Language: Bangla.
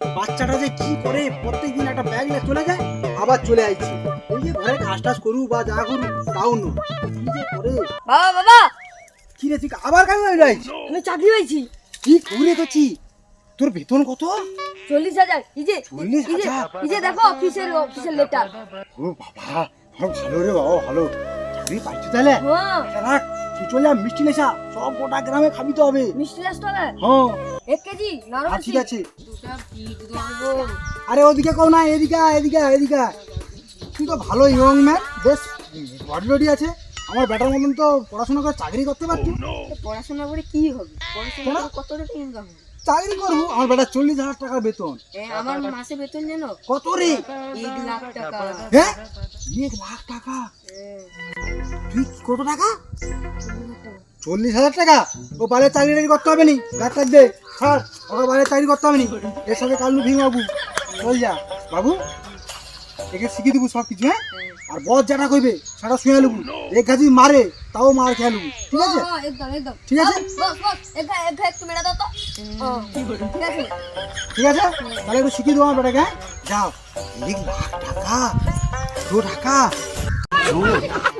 বাচ্চাটা যে কি করে প্রত্যেকদিন একটা ব্যাগ নিয়ে চলে যায় আবার চলে আসছে। এই যে ঘরে কাজ টাজ করু বা যা করু তাও নয়। কি যে করে? বাবা বাবা! কি রে তুই আবার কাজ রয়েছিস আমি চাকরি পাইছি। কি করে করছি তোর বেতন কত? চল্লিশ হাজার। এই যে এই যে দেখো অফিসের অফিসের লেটার ও বাবা ভালো রে বাবা ভালো। চাকরি পাইছো তাহলে? হ্যাঁ। রাখ তুই চলে যা মিষ্টি নেশা সব গোটা গ্রামে খাবি তো হবে। মিষ্টি আসতে হবে হ্যাঁ। এক কেজি নারো আর ঠিক আছে। দুটা বিট দেবো আরে ওদিকে কও না এদিকে আয়, এদিকে আয়, এদিকে আয়। তুই তো ভালো ইয়ং ম্যান বেশ বডি বডি আছে। আমার ব্যাটার মতন তো পড়াশোনা করে চাকরি করতে পারতি। পড়াশোনা করে কি হবে? পড়াশোনা করে কত টাকা ইনকাম হবে? চাকরি করব। আমার বেটা চল্লিশ হাজার টাকা বেতন। এ, আমার মাসে বেতন জানো? কত রে? এক লাখ টাকা। হ্যাঁ? এক লাখ টাকা? তুই কত টাকা? চল্লিশ হাজার টাকা? ও বাইরে চাকরি টাকরি করতে হবে নি। কাট দে ছাড় ওকে বাইরে চাকরি করতে হবে নি। এর সাথে কালু ভীম বাবু চল যা। বাবু একে শিখিয়ে দেবো সব কিছু হ্যাঁ? আর বস যেটা কইবে সেটা শুনে নেব। এক গাছি মারে তাও মার খেয়ে নেব। ঠিক আছে? ঠিক আছে? ঠিক আছে? ঠিক আছে? তাহলে একটু শিখিয়ে দেবো আমার বেটাকে হ্যাঁ? যাও। টাকা দু টাকা। Juro.